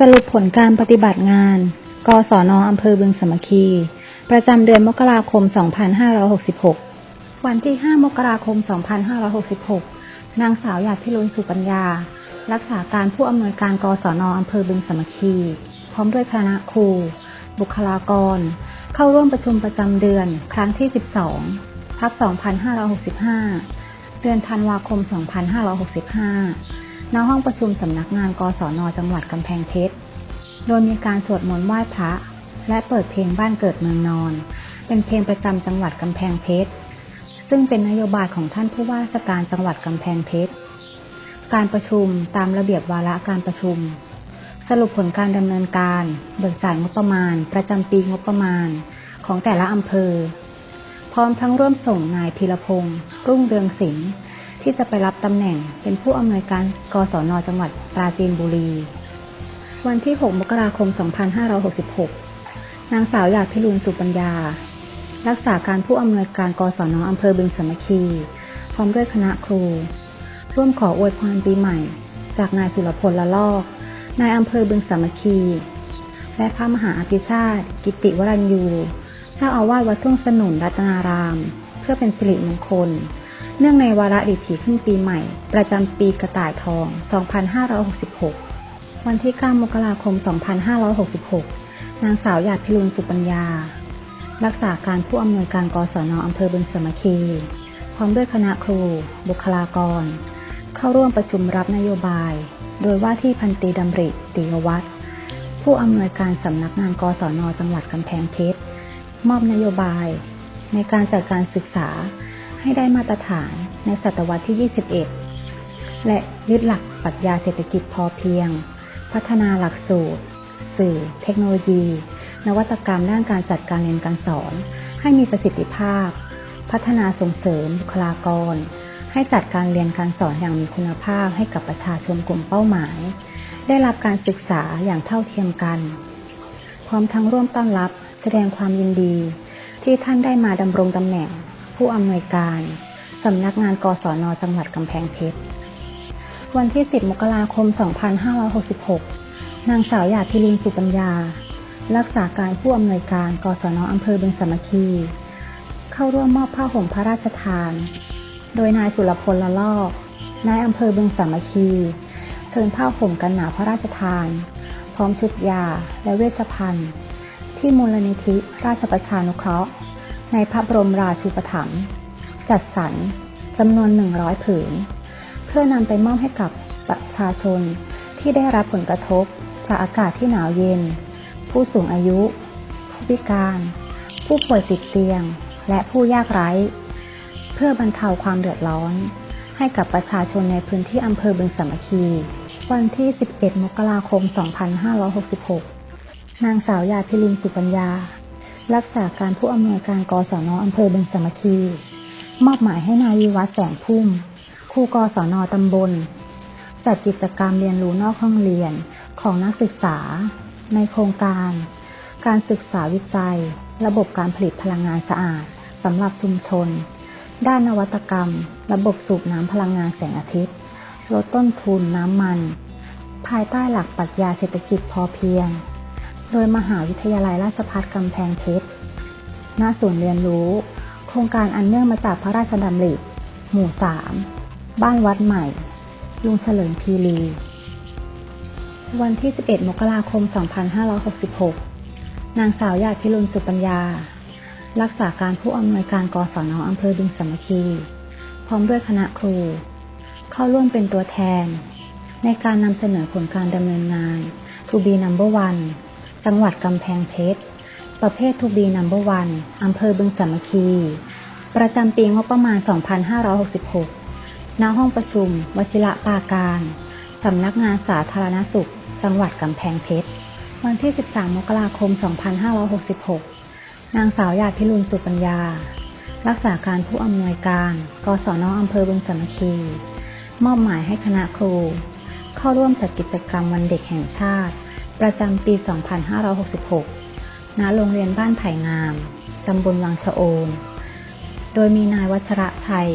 สรุปผลการปฏิบัติงาน กศนอำเภอบึงสมัคคี ประจำเดือนมกราคม 2566 วันที่ 5 มกราคม 2566 นางสาวหยาดพิรุณสุปัญญา รักษาการผู้อำนวยการกศนอำเภอบึงสมัคคี พร้อมด้วยคณะครู บุคลากร เข้าร่วมประชุมประจำเดือน ครั้งที่ 12 ทับ 2565 เดือนธันวาคม 2565 ณห้องประชุมสำนักงานกศนจังหวัดกำแพงเพชร โดยมีการสวดมนต์ไหว้พระ และเปิดเพลงบ้านเกิดเมืองนอน เป็นเพลงประจำจังหวัดกำแพงเพชร ซึ่งเป็นนโยบายของท่านผู้ว่าราชการจังหวัดกำแพงเพชร การประชุมตามระเบียบวาระการประชุม สรุปผลการดำเนินการเบิกจ่ายงบประมาณ ประจำปีงบประมาณ ของแต่ละอำเภอ พร้อมทั้งร่วมส่งนายธีรพงษ์รุ่งเรืองศิลป์ ที่จะไปรับตำแหน่งเป็นผู้อำนวยการกศนจังหวัดปราจีนบุรี วันที่ 6 มกราคม 2566 นางสาวหยาดพิรุณสุปัญญา รักษาการผู้อำนวยการกศนอำเภอบึงสามัคคี พร้อมด้วยคณะครู ร่วมขออวยพรปีใหม่ จากนายสุรพลละลอกนายอำเภอบึงสามัคคี และพระมหาอภิชาติ กิติวรัญยู เจ้าอาวาสวัดทุ่งสนุนรัตนาราม เพื่อเป็นสิริมงคล เนื่องในวาระดิถีขึ้นปีใหม่ ประจำปีกระต่ายทอง 2566 วันที่ 9 มกราคม 2566 นางสาวหยาดพิรุณสุปัญญา รักษาการผู้อำนวยการกศนอำเภอบึงสมัคคี พร้อมด้วยคณะครู บุคลากร เข้าร่วมประชุมรับนโยบาย โดยว่าที่พันตีดำริติยวัฒน์ผู้อำนวยการสำนักงานกศนจังหวัดกำแพงเพชร มอบนโยบาย ในการจัดการศึกษา ให้ได้มาตรฐานในศตวรรษที่ 21 และยึดหลักปรัชญาเศรษฐกิจพอเพียง พัฒนาหลักสูตร สื่อ เทคโนโลยี นวัตกรรมด้านการจัดการเรียนการสอน ให้มีประสิทธิภาพ พัฒนาส่งเสริมบุคลากร ให้จัดการเรียนการสอนอย่างมีคุณภาพให้กับประชาชนกลุ่มเป้าหมาย ได้รับการศึกษาอย่างเท่าเทียมกัน พร้อมทั้งร่วมต้อนรับแสดงความยินดีที่ท่านได้มาดำรงตำแหน่ง ผู้อำนวยการสำนักงานกศนจังหวัดกำแพงเพชร วันที่ 10 มกราคม 2566 นางสาวหยาดพิรินสุปัญญา รักษาการผู้อำนวยการกศนอำเภอเบงสามัคคี เข้าร่วมมอบผ้าห่มพระราชทาน โดยนายสุรพลละลอกนายอำเภอเบงสามัคคีเชิญผ้าห่มกันหนาวพระราชทาน พร้อมชุดยาและเวชภัณฑ์ ที่มูลนิธิราชประชานุเคราะห์ ในพระบรมราชูปถัมภ์จัดสรรจำนวน 100 ผืน เพื่อนำไปมอบให้กับประชาชนที่ได้รับผลกระทบจากอากาศที่หนาวเย็น ผู้สูงอายุ ผู้พิการ ผู้ป่วยติดเตียง และผู้ยากไร้ เพื่อบรรเทาความเดือดร้อน ให้กับประชาชนในพื้นที่อำเภอบึงสามัคคี วันที่ 11 มกราคม 2566 นางสาวยาพิรินสุปัญญา รักษาการผู้อำนวยการกศนอำเภอบึงสามัคคี มอบหมายให้นายวิวัฒน์แสงพุ่มครูกศนตำบล จัดกิจกรรมเรียนรู้นอกห้องเรียนของนักศึกษา ในโครงการ การศึกษาวิจัย ระบบการผลิตพลังงานสะอาดสำหรับชุมชน ด้านนวัตกรรม ระบบสูบน้ำพลังงานแสงอาทิตย์ ลดต้นทุนน้ำมัน ภายใต้หลักปรัชญาเศรษฐกิจพอเพียง โดยมหาวิทยาลัยราชภัฏกำแพงเพชรณศูนย์เรียนรู้ โครงการอันเนื่องมาจากพระราชดำริ หมู่ 3 บ้านวัดใหม่ ลุงเฉลิมพีรี วันที่ 11 มกราคม 2566 นางสาวหยาดพิรุณสุปัญญา รักษาการผู้อำนวยการกศนอำเภอบึงสามัคคี พร้อมด้วยคณะครู เข้าร่วมเป็นตัวแทน ในการนำเสนอผลการดำเนินงาน To be number one จังหวัดกำแพงเพชร ประเภท To be number one อำเภอบึงสามัคคี ประจำปีงบประมาณ 2566 ณ ห้องประชุม วชิระปาการ สำนักงานสาธารณสุข จังหวัดกำแพงเพชร วันที่ 13 มกราคม 2566 นางสาวหยาดพิรุณสุปัญญา รักษาการผู้อำนวยการ กศนอำเภอบึงสามัคคี มอบหมายให้คณะครู เข้าร่วมจัดกิจกรรมวันเด็กแห่งชาติ ประจำปี 2566 ณ โรงเรียนบ้านไผ่งาม ตำบลวังชะโอมโดยมีนายวัชระชัย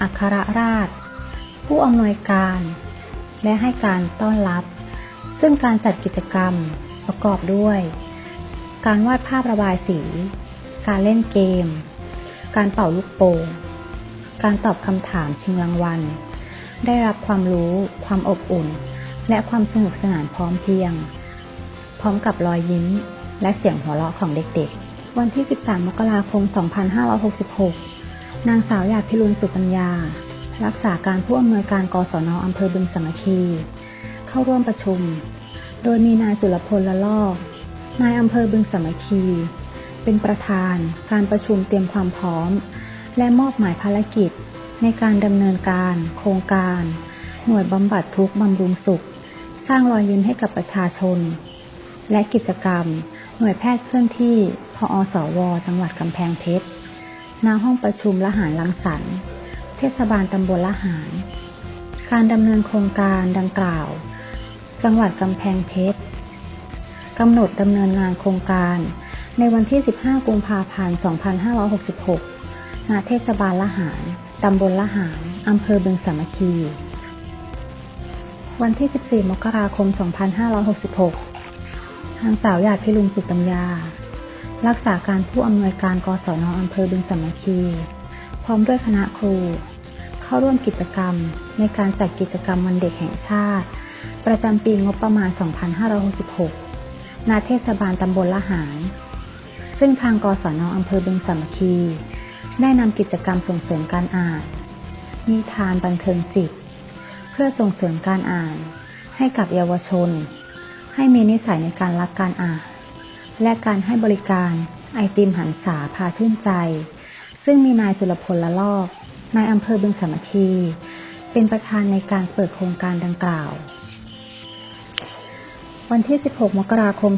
อัครราช ผู้อำนวยการ และให้การต้อนรับ ซึ่งการจัดกิจกรรมประกอบด้วย การวาดภาพระบายสี การเล่นเกม การเป่าลูกโป่ง การตอบคำถามชิงรางวัล ได้รับความรู้ ความอบอุ่นและความสนุกสนานพร้อมเพรียง พร้อมกับรอยยิ้ม และเสียงหัวเราะของเด็กๆ วันที่ 13 มกราคม 2566 นางสาวหยาดพิรุณสุปัญญา รักษาการผู้อำนวยการกศนอำเภอบึงสมัคคี เข้าร่วมประชุม โดยมีนายสุรพลละลอกนายอำเภอบึงสมัคคี เป็นประธานการประชุมเตรียมความพร้อม และมอบหมายภารกิจ ในการดำเนินการ โครงการ หน่วยบำบัดทุกข์บำรุงสุข สร้างรอยยิ้มให้กับประชาชน และกิจกรรม หน่วยแพทย์เคลื่อนที่พออสว จังหวัดกำแพงเพชรณห้องประชุมละหารลังสรรค์เทศบาลตำบลละหาร การดำเนินโครงการดังกล่าว จังหวัดกำแพงเพชรกำหนดดำเนินงานโครงการ ในวันที่ 15 กุมภาพันธ์ 2566 ณ เทศบาลละหาร ตำบลละหาร อำเภอบึงสามัคคี วันที่ 14 มกราคม 2566างสาวหยาดพิรุณสุปัญญา รักษาการผู้อำนวยการกศนอำเภอบึงสามัคคี พร้อมด้วยคณะครู เข้าร่วมกิจกรรม ในการจัดกิจกรรมวันเด็กแห่งชาติ ประจำปีงบประมาณ 2566 ณ เทศบาลตำบลละหารซึ่งทางกศนอำเภอบึงสามัคคี ได้นำกิจกรรมส่งเสริมการอ่าน นิทานบันเทิงจิต เพื่อส่งเสริมการอ่านให้กับเยาวชน ให้มีนิสัยในการรักการอ่าน และการให้บริการไอติมหันษาพาชื่นใจ ซึ่งมีนายสุรพลละลอกนายอำเภอบึงสามัคคีเป็นประธานในการเปิดโครงการดังกล่าว วันที่ 16 มกราคม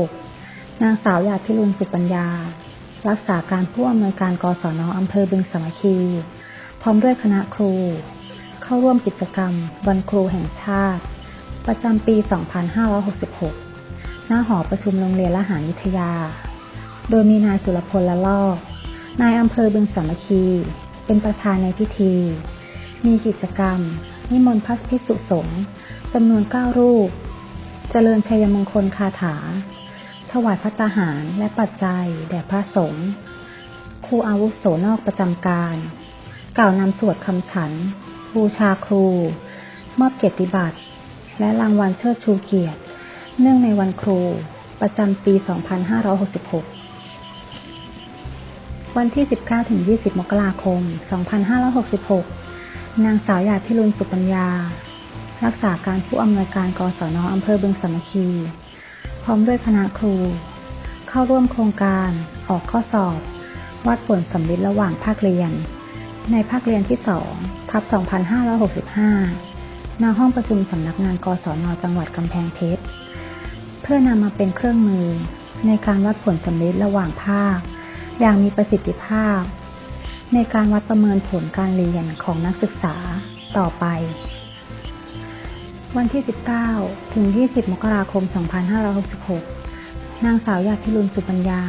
2566 นางสาวหยาดพิรุณสุปัญญา รักษาการผู้อำนวยการกศนอำเภอบึงสามัคคี พร้อมด้วยคณะครู เข้าร่วมกิจกรรม วันครูแห่งชาติ ประจำปี 2566 หน้าหอประชุมโรงเรียนละหารวิทยา โดยมีนายสุรพลละลอกนายอำเภอบึงสามัคคี เป็นประธานในพิธี มีกิจกรรม นิมนต์พระภิกษุสงฆ์จำนวน 9 รูป เจริญชัยมงคลคาถา ถวายพัตตาหารและปัจจัย แด่พระสงฆ์ครูอาวุโสนอกประจำการ กล่าวนำสวดคำฉัน บูชาครู มอบเกียรติบัตร และรางวัลเชิดชูเกียรติ เนื่องในวันครู ประจำปี 2566 วันที่ 19-20 มกราคม 2566 นางสาวหยาดพิรุณสุปัญญา รักษาการผู้อำนวยการกศนอำเภอบึงสามัคคี พร้อมด้วยคณะครู เข้าร่วมโครงการออกข้อสอบ วัดผลสำลิดระหว่างภาคเรียน ในภาคเรียนที่2ทับ 2565 ณห้องประชุมสำนักงานกศนจังหวัดกำแพงเพชร เพื่อนำมาเป็นเครื่องมือในการวัดผลสำลิดระหว่างภาค อย่างมีประสิทธิภาพ ในการวัดประเมินผลการเรียนของนักศึกษาต่อไป วันที่ 19 ถึง 20 มกราคม 2566 นางสาวยาดพิรุณสุปัญญา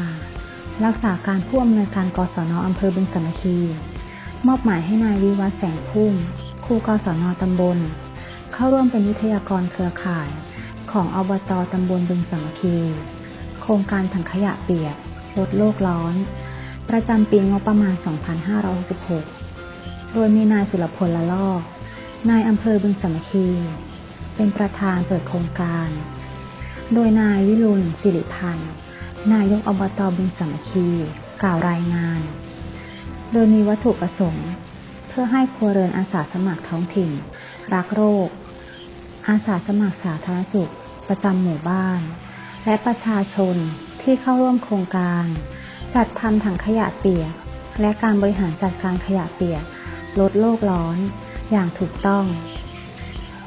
รักษาการผู้อำนวยการกศนอำเภอบึงสามัคคีมอบหมายให้นายวิวัฒน์แสงพุ่มครูกศนตำบล เข้าร่วมเป็นวิทยากรเครือข่าย ของอบตตำบลบึงสามัคคี โครงการถังขยะเปียกลดโลกร้อน ประจำปีงบประมาณ 2566 โดยมีนายสุรพลละลอก นายอำเภอบึงสามัคคี เป็นประธานเปิดโครงการ โดยนายวิรุณสิริพันธ์ นายกอบตบึงสามัคคี กล่าวรายงาน โดยมีวัตถุประสงค์ เพื่อให้ครัวเรือนอาสาสมัครท้องถิ่น รักโรค อาสาสมัครสาธารณสุขประจำหมู่บ้าน และประชาชนที่เข้าร่วมโครงการ จัดทำถังขยะเปียก และการบริหารจัดการขยะเปียก ลดโลกร้อนอย่างถูกต้อง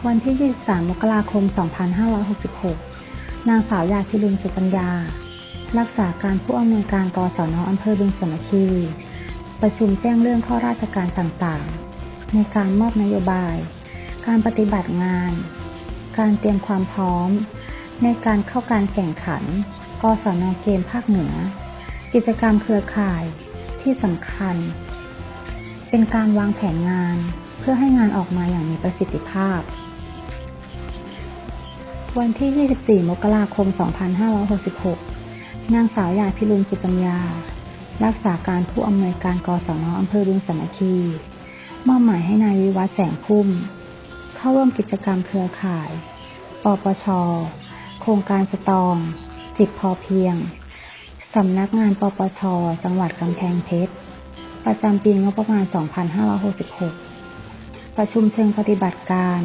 วันที่ 23 มกราคม 2566 นางสาวยาดพิรุณสุปัญญา รักษาการผู้อำนวยการกศนอำเภอบึงสมัคคีประชุมแจ้งเรื่องข้อราชการต่างๆ ในการมอบนโยบาย การปฏิบัติงาน การเตรียมความพร้อม ในการเข้าการแข่งขันกศนเกมภาคเหนือ กิจกรรมเครือข่ายที่สำคัญ เป็นการวางแผนงานเพื่อให้งานออกมาอย่างมีประสิทธิภาพ วันที่ 24 มกราคม 2566 นางสาวหยาพิรุณสุปัญญา รักษาการผู้อำนวยการกศนอำเภอบึงสามัคคีมอบหมายให้นายวิวัฒน์แสงพุ่ม เข้าร่วมกิจกรรมเครือข่าย ปปช โครงการสตอง จิตพอเพียง สำนักงานปปช จังหวัดกำแพงเพชร ประจำปีงบประมาณ 2566 ประชุมเชิงปฏิบัติการ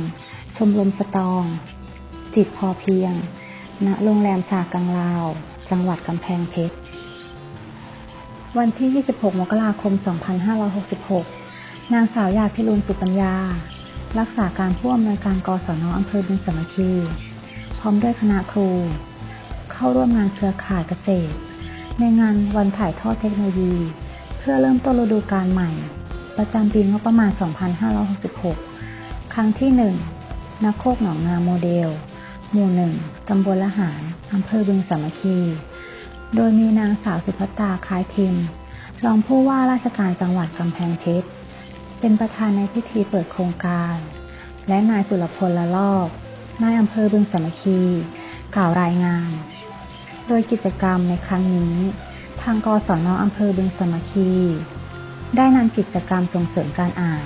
ชมรมสตอง จิตพอเพียง ณ โรงแรมชากังลาว จังหวัดกำแพงเพชร วันที่ 26 มกราคม 2566นางสาวหยาดพิรุณสุปัญญา รักษาการผู้อำนวยการกศนอำเภอบึงสามัคคีพร้อมด้วยคณะครู เข้าร่วมงานเครือข่ายเกษตร ในงานวันถ่ายทอดเทคโนโลยี เพื่อเริ่มต้นฤดูกาลใหม่ ประจำปีงบประมาณ 2566 ครั้งที่ 1 นักโคกหนองนาโมเดล หมู่หนึ่งตำบลละหารอำเภอบึงสามัคคี โดยมีนางสาวสุภัตตาคล้ายพิมพ์รองผู้ว่าราชการจังหวัดกำแพงเพชร เป็นประธานในพิธีเปิดโครงการ และนายสุรพลละลอกนายอำเภอบึงสามัคคี กล่าวรายงาน โดยกิจกรรมในครั้งนี้ ทางกศนอำเภอบึงสามัคคี ได้นำกิจกรรมส่งเสริมการอ่าน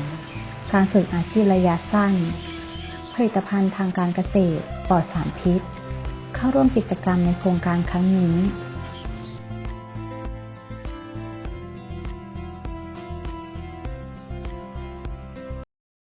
การฝึกอาชีพระยะสั้น ผลิตภัณฑ์ทางการเกษตรปลอดสารพิษ เข้าร่วมกิจกรรมในโครงการครั้งนี้